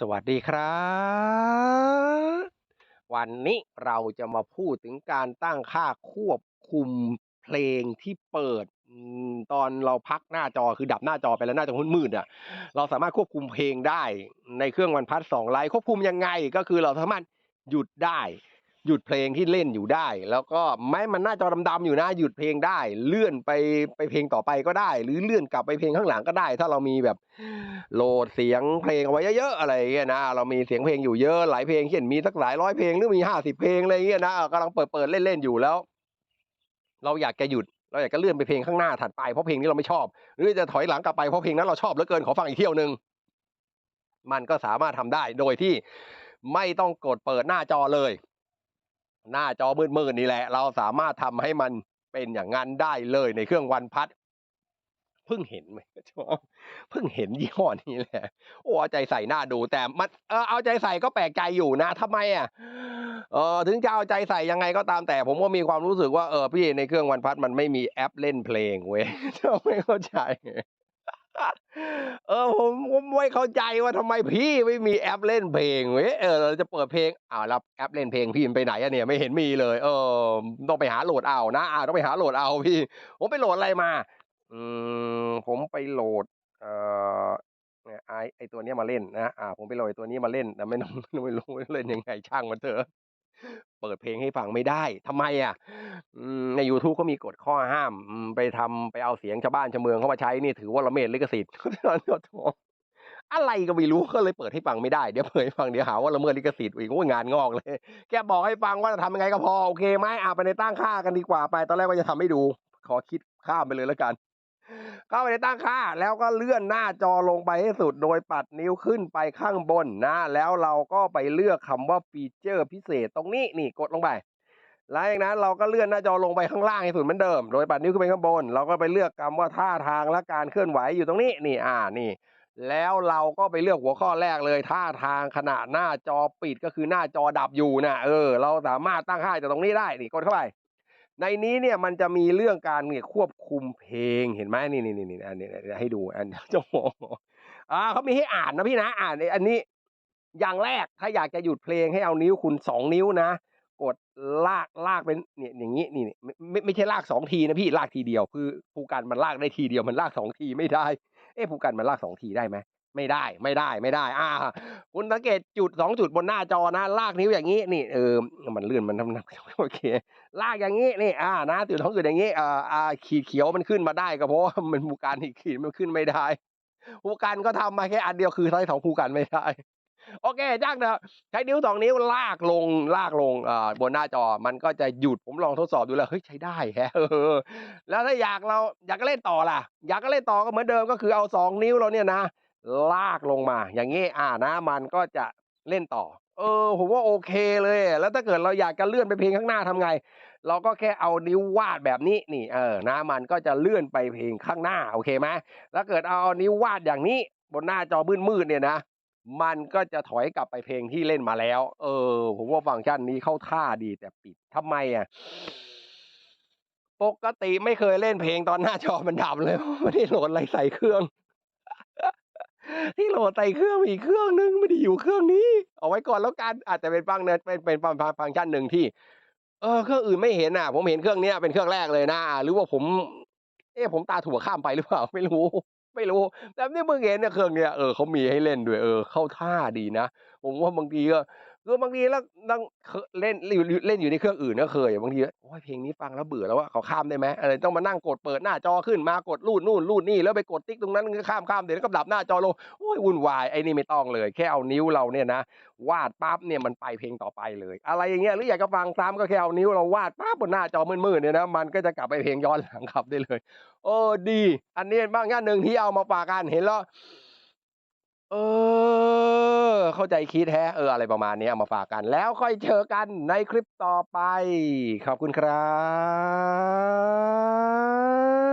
สวัสดีครับ วันนี้เราจะมาพูดถึงการตั้งค่าควบคุมเพลงที่เปิดตอนเราพักหน้าจอคือดับหน้าจอไปแล้วหน้าจอมืดๆอะเราสามารถควบคุมเพลงได้ในเครื่องวันพัดสองไลท์ควบคุมยังไงก็คือเราสามารถหยุดได้ หยุดเพลงที่เล่นอยู่ได้ แล้วก็แม้มันหน้าจอดำๆอยู่นะหยุดเพลงได้ เลื่อนไปไปเพลงต่อไปก็ได้ หรือเลื่อนกลับไปเพลงข้างหลังก็ได้ ถ้าเรามีแบบโหลดเสียงเพลงเอาไว้เยอะๆอะไรเงี้ยนะเรามีเสียงเพลงอยู่เยอะหลายเพลงเช่นมีสักหลายร้อยเพลงหรือมีห้าสิบเพลงอะไรเงี้ยนะกำลังเปิดเปิดๆเล่นๆอยู่แล้ว เราอยากจะหยุดเราอยากจะเลื่อนไปเพลงข้างหน้าถัดไปเพราะเพลงนี้เราไม่ชอบ หรือจะถอยหลังกลับไปเพราะเพลงนั้นเราชอบเหลือเกินขอฟังอีกเที่ยวหนึ่งมันก็สามารถทำได้โดยที่ไม่ต้องกดเปิดหน้าจอเลย หน้าจอมืดๆนี่แหละ เราสามารถทำให้มันเป็นอย่างนั้นได้เลยในเครื่องวันพัดเพิ่งเห็นไหมเพิ่งเห็นยี่ห้อนี้แหละโอ้เอาใจใส่หน้าดูแต่มันเออเอาใจใส่ก็แปลกใจอยู่นะทำไมอะเออถึงจะเอาใจใส่ยังไงก็ตามแต่ ผมก็มีความรู้สึกว่าเออพี่ในเครื่องวันพัดมันไม่มีแอปเล่นเพลงเว้ยไม่เข้าใจ เออผมผมไม่เข้าใจว่าทำไมพี่ไม่มีแอปเล่นเพลงเว้ยเออเราจะเปิดเพลงอ้าวแล้วแอปเล่นเพลงพี่ไปไหนอะเนี่ยไม่เห็นมีเลย เออ ต้องไปหาโหลดเอานะอ่าวต้องไปหาโหลดเอาพี่ ผมไปโหลดอะไรมา อืมผมไปโหลด เอ่อไอไอตัวนี้มาเล่นนะอ่า ผมไปโหลดไอตัวนี้มาเล่นแต่ไม่ต้ไม่รู้เล่นยังไงช่างมันเถอะ เปิดเพลงให้ฟังไม่ได้ทำไมอะอในยูทูบเขามีกฎข้อห้ามไปทำไปเอาเสียงชาวบ้านชาวเมืองเข้ามาใช้นี่ถือว่าละเมิดลิขสิทธิ์อะไรก็ไม่รู้ก็เลยเปิดให้ฟังไม่ได้เดี๋ยวเปิดให้ฟังเดี๋ยวหาว่าละเมิดลิขสิทธิ์อีกงานงอกเลย แกบอกให้ฟังว่าจะทำยังไงก็พอโอเคไหมอะไปในตั้งค่ากันดีกว่าไป ตอนแรกว่าจะทำให้ดู ขอคิดข้ามไปเลยแล้วกัน เข้าไปในตั้งค่า แล้วก็เลื่อนหน้าจอลงไปให้สุดโดยปัดนิ้วขึ้นไปข้างบนนะ แล้วเราก็ไปเลือกคำว่าฟีเจอร์พิเศษตรงนี้นี่กดลงไปหลังจากนั้นเราก็เลื่อนหน้าจอลงไปข้างล่างให้สุดเหมือนเดิม โดยปัดนิ้วขึ้นไปข้างบน เราก็ไปเลือกคำว่าท่าทางและการเคลื่อนไหวอยู่ตรงนี้นี่อ่านี่ แล้วเราก็ไปเลือกหัวข้อแรกเลย ท่าทางขณะหน้าจอปิดก็คือหน้าจอดับอยู่นะเออ เราสามารถตั้งค่าจากตรงนี้ได้นี่กดเข้าไป ในนี้เนี่ยมันจะมีเรื่องการเนี่ยควบคุมเพลงเห็นไหมนี่นี่นี่นี่อันนี้ให้ดูอันเจะโมออ่าเขามีให้อ่านนะพี่นะอ่านอันนี้ อย่างแรกถ้าอยากจะหยุดเพลงให้เอานิ้วคุณสองนิ้วนะกดลากลากเป็นเนี่ยอย่างนี้นี่ไม่ไม่ไม่ใช่ลากสองทีนะพี่ลากทีเดียว คือภูกันมันลากได้ทีเดียวมันลากสองทีไม่ได้ เอ๊ะภูกันมันลากสองทีได้ไหม ไม่ได้ไม่ได้ไม่ได้ อ่า คุณสังเกตจุดสองจุดบนหน้าจอนะ ลากนิ้วอย่างนี้นี่เออมันเลื่อนมันทำนักโอเค ลากอย่างนี้นี่อ่านะจุดสองจุดอย่างนี้อ่าอ่าขีดเขียวมันขึ้นมาได้ก็เพราะว่ามันภูกันอีกขีดมันขึ้นไม่ได้ภูกันก็ทำมาแค่อันเดียวคือใช้สองภูกันไม่ได้โอเคจ้างเถอะใช้นิ้วสองนิ้วลากลงลากลงอ่าบนหน้าจอมันก็จะหยุดผมลองทดสอบดูแล้วเฮ้ยใช้ได้แฮะเออแล้วถ้าอยากเราอยากเล่นต่อล่ะ อยากเล่นต่อก็เหมือนเดิมก็คือเอาสองนิ้วเราเนี่ยนะ ลากลงมา อย่างงี้อ่านะมันก็จะเล่นต่อ เออ ผมว่าโอเคเลย แล้วถ้าเกิดเราอยากจะเลื่อนไปเพลงข้างหน้าทำไง เราก็แค่เอานิ้ววาดแบบนี้นี่เออนะมันก็จะเลื่อนไปเพลงข้างหน้าโอเคไหมแล้วเกิดเอานิ้ววาดอย่างนี้ บนหน้าจอมืดๆเนี่ยนะมันก็จะถอยกลับไปเพลงที่เล่นมาแล้ว เออ ผมว่าฟังก์ชันนี้เข้าท่าดีแต่ปิดทำไมอะ ปกติไม่เคยเล่นเพลงตอนหน้าจอมันดับเลย ไม่ได้โหลดอะไรใส่เครื่อง ที่โหลดใส่เครื่องอีกเครื่องนึงไม่ได้อยู่เครื่องนี้ เอาไว้ก่อนแล้วกันอาจจะเป็นฟังเนเป็นเป็นฟังฟังฟังก์ชันหนึ่งที่ เออเครื่องอื่นไม่เห็นอะ ผมเห็นเครื่องเนี้ยเป็นเครื่องแรกเลยนะหรือว่าผม เออผมตาถั่วข้ามไปหรือเปล่าไม่รู้ไม่รู้แต่นี่เพิ่งเห็นเนี่ยเครื่องเนี้ยเออเขามีให้เล่นด้วยเออเข้าท่าดีนะผมว่าบางทีก็ คือบางทีแล้วนั่งเล่นเล่นอยู่เล่นอยู่ในเครื่องอื่นก็เคยบางทีโอ้ยเพลงนี้ฟังแล้วเบื่อแล้วว่าเขาข้ามได้ไหมอะไรต้องมานั่งกดเปิดหน้าจอขึ้นมากดรูดนู่นรูดนี่แล้วไปกดติ๊กตรงนั้นก็ข้ามข้ามเดี๋ยวก็ดับหน้าจอลงโอ้ยวุ่นวายไอ้นี่ไม่ต้องเลย แค่เอานิ้วเราเนี่ยนะ วาดปั๊บเนี่ยมันไปเพลงต่อไปเลย อะไรอย่างเงี้ยหรืออยากจะฟังซ้ำก็แค่เอานิ้วเราวาดปั๊บบนหน้าจอมืดๆเนี่ยนะมันก็จะกลับไปเพลงย้อนหลังขับได้เลยเออดี อันนี้บ้างอย่างหนึ่งที่เอามาฝากกันเห็นแล้ว เออ เข้าใจคิดแฮะ เออ อะไรประมาณนี้เอามาฝากกัน แล้วค่อยเจอกันในคลิปต่อไป ขอบคุณครับ